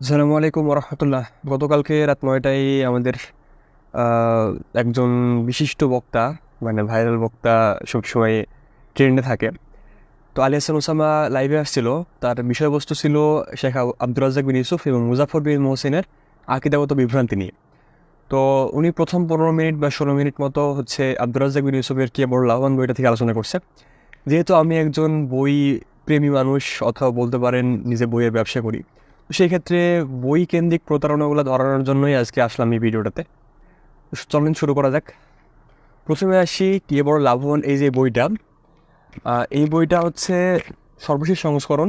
আসসালামু আলাইকুম রহমতুল্লাহ গতকালকে রাত নয়টায় আমাদের একজন বিশিষ্ট বক্তা মানে ভাইরাল বক্তা সবসময় ট্রেন্ডে থাকে। তো আলী হাসান ওসামা লাইভে আসছিল। তার বিষয়বস্তু ছিল শেখ আব- আব্দুর রাজ্জাক বিন ইউসুফ এবং মুজাফর বিন মোহসিনের আকিদাগত বিভ্রান্তি নিয়ে। তো উনি প্রথম পনেরো মিনিট বা ষোলো মিনিট মতো হচ্ছে আব্দুর রাজ্জাক বিন ইউসুফের কে বড় লাভবান বইটা থেকে আলোচনা করছে। যেহেতু আমি একজন বই প্রেমী মানুষ, অথবা বলতে পারেন নিজে বইয়ের ব্যবসা করি সেই ক্ষেত্রে বই কেন্দ্রিক প্রতারণাগুলো ধরানোর জন্যই আজকে আসলাম এই ভিডিওটাতে। চলেন শুরু করা যাক। প্রথমে আসি কে বড় লাভবান এই যে বইটা। এই বইটা হচ্ছে সর্বশেষ সংস্করণ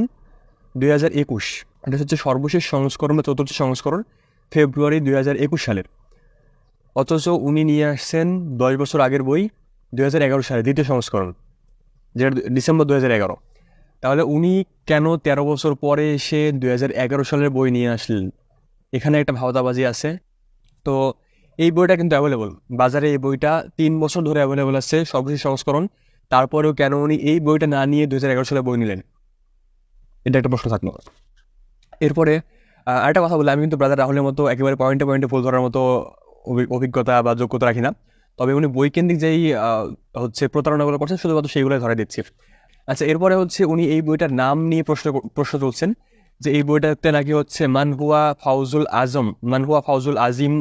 দুই হাজার একুশ। এটা হচ্ছে সর্বশেষ সংস্করণ বা চতুর্থ সংস্করণ, ফেব্রুয়ারি দুই হাজার একুশ সালের। অথচ উনি নিয়ে আসছেন দশ বছর আগের বই, দুই হাজার এগারো সালে দ্বিতীয় সংস্করণ, যেটা ডিসেম্বর দু হাজার এগারো। তাহলে উনি কেন তেরো বছর পরে এসে দু হাজার এগারো সালের বই নিয়ে আসলেন? এখানে একটা ভাওতাবাজি আছে। তো এই বইটা কিন্তু অ্যাভেলেবল বাজারে এই বইটা তিন বছর ধরে অ্যাভেলেবল আছে সর্বশেষ সংস্করণ। তারপরেও কেন উনি এই বইটা না নিয়ে দু হাজার এগারো সালে বই নিলেন? এটা একটা প্রশ্ন থাকল। এরপরে আরেকটা কথা বলি। আমি কিন্তু ব্রাদার রাহুলের মতো একেবারে পয়েন্টে পয়েন্টে ফুল ধরার মতো অভি- অভিজ্ঞতা বা যোগ্যতা রাখি না। তবে উনি বইকেন্দ্রিক যেই হচ্ছে প্রতারণাগুলো করছেন, শুধুমাত্র সেইগুলোই ধরে দিচ্ছি। আচ্ছা এরপরে হচ্ছে উনি এই বইটার নাম নিয়ে প্রশ্ন প্রশ্ন তুলছেন যে এই বইটাতে নাকি হচ্ছে মানহুয়া ফাউজুল আজম মানহুয়া ফাউজুল আজিম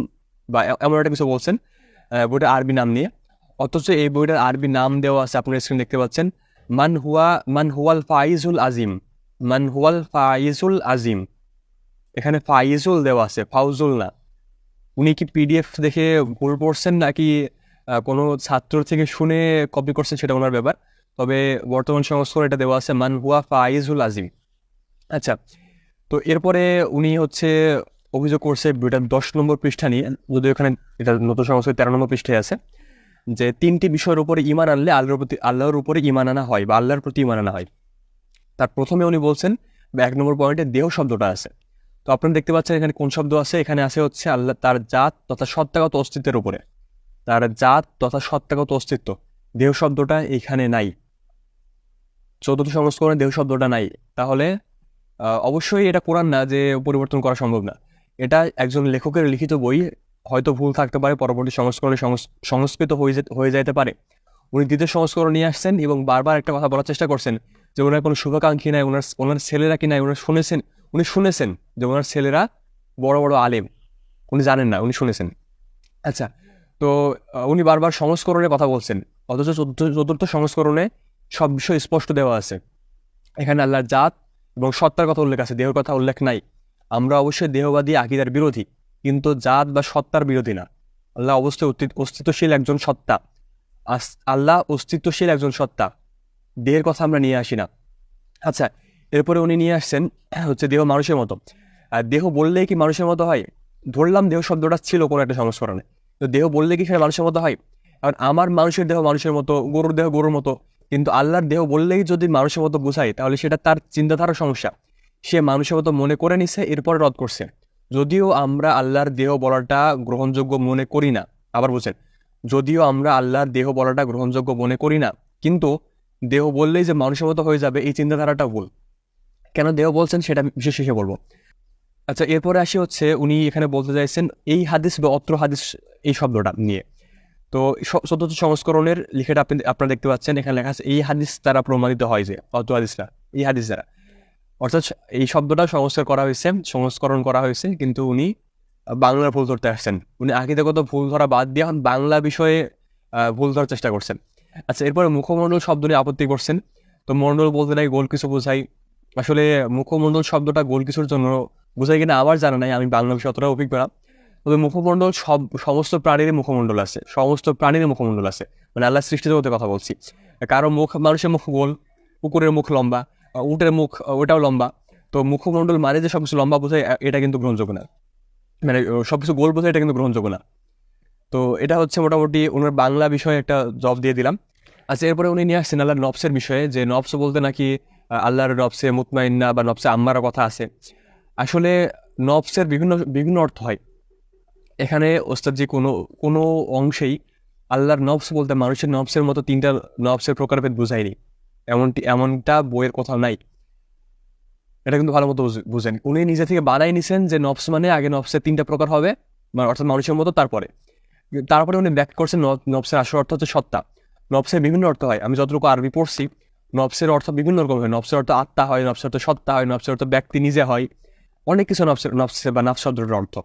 বা এমন একটা কিছু বলছেন বইটা আরবি নাম নিয়ে। অথচ এই বইটার আরবি নাম দেওয়া আছে আপনার স্ক্রিন দেখতে পাচ্ছেন মানহুয়া মানহুয়াল ফাইজুল আজিম মানহুয়াল ফাইজুল আজিম। এখানে ফাইজুল দেওয়া আছে, ফাউজুল না। উনি কি পিডিএফ দেখে ভুল পড়ছেন নাকি কোনো ছাত্র থেকে শুনে কপি করছেন সেটা ওনার ব্যাপার। তবে বর্তমান সংস্করণ এটা দেওয়া আছে, মান হুয়া ফাইজুল আজিম। আচ্ছা তো এরপরে উনি হচ্ছে অভিযোগ করছে বইটার দশ নম্বর পৃষ্ঠা নিয়ে যদি ওখানে এটা নতুন সংস্করণ তেরো নম্বর পৃষ্ঠায় আছে, যে তিনটি বিষয়ের উপরে ইমান আনলে আল্লাহর প্রতি, আল্লাহর উপরে ইমান আনা হয় বা আল্লাহর প্রতি ইমান আনা হয়। তার প্রথমে উনি বলছেন, এক নম্বর পয়েন্টে দেহ শব্দটা আছে। তো আপনারা দেখতে পাচ্ছেন এখানে কোন শব্দ আছে? এখানে আছে হচ্ছে আল্লাহ, তার জাত তথা সত্তাগত অস্তিত্বের উপরে। তার জাত তথা সত্তাগত অস্তিত্ব। দেহ শব্দটা এখানে নাই। চতুর্থ সংস্করণে দেহ শব্দটা নাই, তাহলে অবশ্যই এটা কোরআন না যে পরিবর্তন করা সম্ভব না। এটা একজন লেখকের লিখিত বই, হয়তো ভুল থাকতে পারে, পরবর্তী সংস্করণে সংস্কৃত হয়ে যেতে যাইতে পারে। উনি দ্বিতীয় সংস্করণ নিয়ে আসছেন এবং বারবার একটা কথা বলার চেষ্টা করছেন যে ওনার কোনো শুভাকাঙ্ক্ষী নাই, ওনার ওনার ছেলেরা কি নাই, ওনার শুনেছেন, উনি শুনেছেন যে ওনার ছেলেরা বড় বড় আলেম। উনি জানেন না, উনি শুনেছেন। আচ্ছা তো উনি বারবার সংস্করণের কথা বলছেন, অথচ চতুর্থ সংস্করণে সব বিষয় স্পষ্ট দেওয়া আছে। এখানে আল্লাহর জাত এবং সত্তার কথা উল্লেখ আছে, দেহের কথা উল্লেখ নাই। আমরা অবশ্যই দেহবাদী, আকিদার বিরোধী, কিন্তু জাত বা সত্তার বিরোধী না। আল্লাহ অবশ্যই অস্তি- অস্তিত্বশীল একজন সত্তা। আল্লাহ অস্তিত্বশীল একজন সত্তা। দেহের কথা আমরা নিয়ে আসি না। আচ্ছা এরপরে উনি নিয়ে আসছেন হচ্ছে দেহ মানুষের মতো। আর দেহ বললেই কি মানুষের মতো হয়? ধরলাম দেহ শব্দটা ছিল কোনো একটা সংস্করণে। তো দেহ বললে কি সেটা মানুষের মতো হয়? কারণ আমার মানুষের দেহ মানুষের মতো, গরুর দেহ গরুর মতো। কিন্তু আল্লাহর দেহ বললেই যদি মানুষের মতো বোঝায়, তাহলে সেটা তার চিন্তাধারার সমস্যা। সে মানুষের মতো মনে করে নিছে, এরপরে রদ করছে। যদিও আমরা আল্লাহর দেহ বলাটা গ্রহণযোগ্য মনে করি না, আবার বুঝছেন যদিও আমরা আল্লাহর দেহ বলাটা গ্রহণযোগ্য মনে করি না, কিন্তু দেহ বললেই যে মানুষের মতো হয়ে যাবে, এই চিন্তাধারাটা ভুল। কেন দেহ বলছেন সেটা বিশেষ শেষে বলব। আচ্ছা এরপরে আসি হচ্ছে, উনি এখানে বলতে চাইছেন, এই হাদিস বা অত্র হাদিস, এই শব্দটা নিয়ে। তো চতুর্থ সংস্করণের লিখাটা আপনি আপনারা দেখতে পাচ্ছেন, এখানে লেখা আছে, এই হাদিস দ্বারা প্রমাণিত হয় যে অত হাদিস না এই হাদিস দ্বারা। অর্থাৎ এই শব্দটা সংস্কার করা হয়েছে, সংস্করণ করা হয়েছে, কিন্তু উনি বাংলার ভুল ধরতে আসছেন। উনি আকিদাগত ভুল ধরা বাদ দিয়ে এখন বাংলা বিষয়ে ভুল ধরার চেষ্টা করছেন। আচ্ছা এরপরে মুখমণ্ডল শব্দ নিয়ে আপত্তি করছেন। তো মণ্ডল বলতে নাই, গোল কিছু বোঝাই। আসলে মুখমণ্ডল শব্দটা গোল কিছুর জন্য বোঝাই কিনা আবার জানা নাই, আমি বাংলা বিষয়ে অতটা অভিজ্ঞ না। তবে মুখমণ্ডল সব, সমস্ত প্রাণীর মুখমণ্ডল আছে। সমস্ত প্রাণীর মুখমণ্ডল আছে। মানে আল্লাহ সৃষ্টি জগতের কথা বলছি। কারও মুখ, মানুষের মুখ গোল, কুকুরের মুখ লম্বা উটের মুখ ওটাও লম্বা। তো মুখমণ্ডল মানে যে সবকিছু লম্বা বোঝায় এটা কিন্তু গ্রহণযোগ্য না। মানে সব কিছু গোল বোঝায়, এটা কিন্তু গ্রহণযোগ্য না। তো এটা হচ্ছে মোটামুটি ওনার বাংলা বিষয়ে একটা জব দিয়ে দিলাম। আচ্ছা এরপরে উনি নিয়ে আসছেন আল্লাহর নবসের বিষয়ে, যে নবস বলতে নাকি আল্লাহর নবসে মুতমাইন্না বা নবসে আম্মারা কথা আছে। আসলে নবসের বিভিন্ন বিভিন্ন অর্থ হয়। এখানে ওস্তাদজি কোনো কোনো অংশেই আল্লাহর নফস বলতে মানুষের নফসের মতো তিনটা নফসের প্রকারভেদ বুঝায়নি। এমনটি, এমনটা বইয়ের কোথাও নাই। এটা কিন্তু ভালো মতো বুঝ- বুঝেন। উনি নিজে থেকে বানাই নিছেন যে নবস মানে আগে নফসের তিনটা প্রকার হবে অর্থাৎ মানুষের মতো তারপরে। তারপরে উনি ব্যাক করছেন ন- নফসের আসল অর্থ হচ্ছে সত্তা। নফসের বিভিন্ন অর্থ হয়। আমি যতটুকু আরবি পড়ছি নবসের অর্থ বিভিন্ন রকম হয়। নফসের অর্থ আত্মা হয়, নফসের অর্থ সত্তা হয়, নফসের অর্থ ব্যক্তি নিজে হয়। অনেক কিছু নফসের নফসে বা শব্দের অর্থ।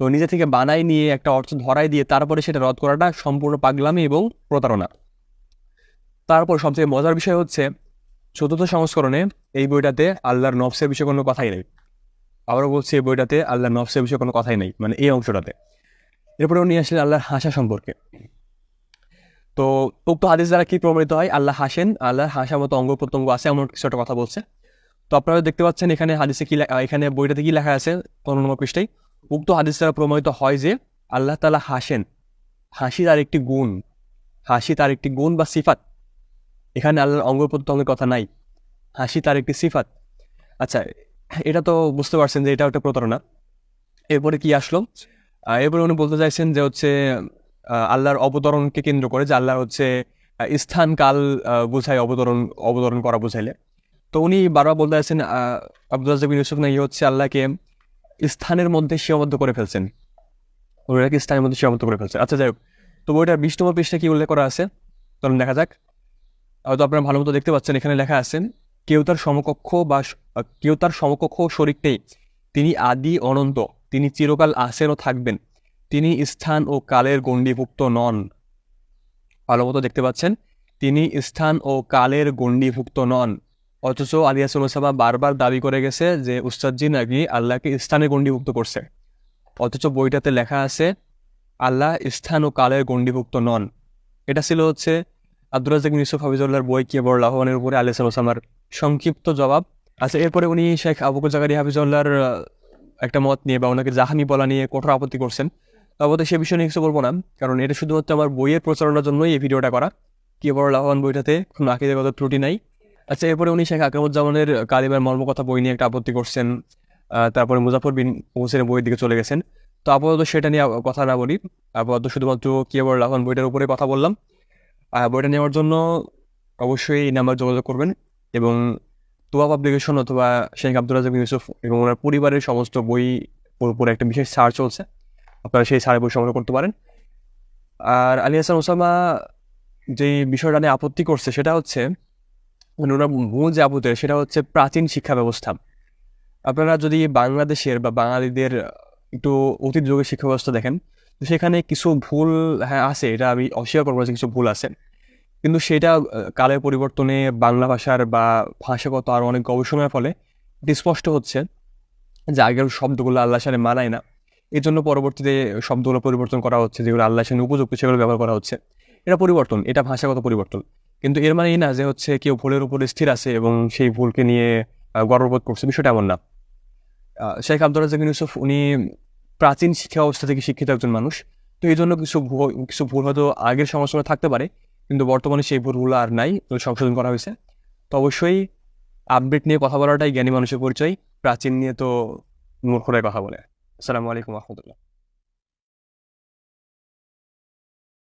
তো নিজে থেকে বানাই নিয়ে একটা অর্থ ধরাই দিয়ে তারপরে সেটা রদ করাটা সম্পূর্ণ পাগলামি এবং প্রতারণা। তারপর সবচেয়ে মজার বিষয় হচ্ছে, চতুর্থ সংস্করণে এই বইটাতে আল্লাহর নফসের বিষয়ে কোনো কথাই নেই। আবারও বলছি, এই বইটাতে আল্লাহর নফসের বিষয়ে কোনো কথাই নেই মানে এই অংশটাতে। এরপরে উনি আসলেন আল্লাহর হাসা সম্পর্কে। তো উক্ত হাদিস দ্বারা কি প্রমাণিত হয়? আল্লাহ হাসেন, আল্লাহর হাসা মতো অঙ্গ প্রত্যঙ্গ আছে এমন কিছু একটা কথা বলছে। তো আপনারা দেখতে পাচ্ছেন এখানে হাদিসে কি এখানে বইটাতে কি লেখা আছে? পনেরো নম্বর পৃষ্ঠায়। উক্ত হাদিস দ্বারা প্রমাণিত হয় যে আল্লাহ তালা হাসেন। হাসি তার একটি গুণ হাসি তার একটি গুণ বা সিফাত। এখানে আল্লাহর অঙ্গ প্রত্যঙ্গের কথা নাই। হাসি তার একটি সিফাত। আচ্ছা এটা তো বুঝতে পারছেন যে এটা একটা প্রতারণা। এরপরে কি আসলো? এরপরে উনি বলতে চাইছেন যে হচ্ছে আল্লাহর অবতরণকে কেন্দ্র করে যে আল্লাহর হচ্ছে স্থান কাল বোঝায় অবতরণ অবতরণ করা বোঝাইলে। তো উনি বারবার বলতে চাইছেন আব্দুল রাজ্জাক বিন ইউসুফ নাকি হচ্ছে আল্লাহকে স্থানের মধ্যে সীমাবদ্ধ করে ফেলছেন। ওনাকে স্থানের মধ্যে সীমাবদ্ধ করে ফেলছেন। আচ্ছা যাই হোক তো বইটার বিশ নম্বর পৃষ্ঠা কি উল্লেখ করা আছে? চলুন দেখা যাক। হয়তো আপনারা ভালো মতো দেখতে পাচ্ছেন, এখানে লেখা আছেন কেউ তার সমকক্ষ বা কেউ তার সমকক্ষ শরিক নেই। তিনি আদি, অনন্ত। তিনি চিরকাল আছেন ও থাকবেন। তিনি স্থান ও কালের গণ্ডীভুক্ত নন। ভালো মতো দেখতে পাচ্ছেন, তিনি স্থান ও কালের গণ্ডীভুক্ত নন। অথচ আলিয়াসুল সাবা বারবার দাবি করে গেছে যে উস্তাদজি নাকি আল্লাহকে স্থানে গণ্ডীভুক্ত করছে। অথচ বইটাতে লেখা আছে, আল্লাহ স্থান ও কালের গণ্ডীভুক্ত নন। এটা ছিল হচ্ছে আব্দুল রাজাক ইউসুফ হাফিজুল্লাহর বই কি বড় লাহওয়ানের উপরে আলিয়া সালামার সংক্ষিপ্ত জবাব। আচ্ছা এরপরে উনি শেখ আবুকুল জাকারি হাফিজুল্লাহর একটা মত নিয়ে বা ওনাকে জাহানি বলা নিয়ে কঠোর আপত্তি করছেন। তবে সে বিষয়ে নিয়ে কিছু বলব না, কারণ এটা শুধুমাত্র আমার বইয়ের প্রচারণার জন্যই এই ভিডিওটা করা। কি বড় লাহওয়ান বইটাতে কোনো আকিদাগত ত্রুটি নাই। আচ্ছা এরপরে উনি শেখ আকামুজ্জামানের কালিমার মর্মকথা বই নিয়ে একটা আপত্তি করছেন। তারপরে মুজাফর বিন হোসেনের বইয়ের দিকে চলে গেছেন। তো আপাতত সেটা নিয়ে কথা না বলি। আপাতত শুধুমাত্র কি বড় লাহওয়ান বইটার উপরে কথা বললাম। বইটা নেওয়ার জন্য অবশ্যই এই নাম্বার যোগাযোগ করবেন এবং তোয়া পাবলিকেশন অথবা শেখ আব্দুল রাজাক ইউসুফ এবং ওনার পরিবারের সমস্ত বই উপরে একটা বিশেষ ছাড় চলছে। আপনারা সেই ছাড়ের বই সংগ্রহ করতে পারেন। আর আলী হাসান ওসামা যে বিষয়টা নিয়ে আপত্তি করছে সেটা হচ্ছে ওনার মূল যে আপত্তি সেটা হচ্ছে প্রাচীন শিক্ষা ব্যবস্থা। আপনারা যদি বাংলাদেশের বা বাঙালিদের একটু অতীত যুগের শিক্ষা ব্যবস্থা দেখেন, তো সেখানে কিছু ভুল হ্যাঁ আছে, এটা আমি অস্বীকার করব কিছু ভুল আছে। কিন্তু সেটা কালের পরিবর্তনে বাংলা ভাষার বা ভাষাগত আরও অনেক গবেষণার ফলে স্পষ্ট হচ্ছে যে আগের শব্দগুলো আল্লাহ সাথে মানায় না। এই জন্য পরবর্তীতে শব্দগুলো পরিবর্তন করা হচ্ছে, যেগুলো আল্লাহ সাথে উপযুক্ত সেগুলো ব্যবহার করা হচ্ছে। এটা পরিবর্তন, এটা ভাষাগত পরিবর্তন। কিন্তু এর মানে এই না যে হচ্ছে কেউ ভুলের উপরে স্থির আছে এবং সেই ভুলকে নিয়ে গর্ববোধ করছে। বিষয়টা এমন না। শেখ আব্দুল রাজাক ইউসুফ উনি প্রাচীন শিক্ষা ব্যবস্থা থেকে শিক্ষিত একজন মানুষ। তো এই জন্য কিছু কিছু ভুল হয়তো আগের সমালোচনা থাকতে পারে, কিন্তু বর্তমানে সেই ভুলগুলো আর নাই সংশোধন করা হয়েছে। তো অবশ্যই আপডেট নিয়ে কথা বলাটাই জ্ঞানী মানুষের পরিচয়, প্রাচীন নিয়ে তো মূর্খরাই কথা বলে। আসসালামু আলাইকুম রহমতুল্লাহ।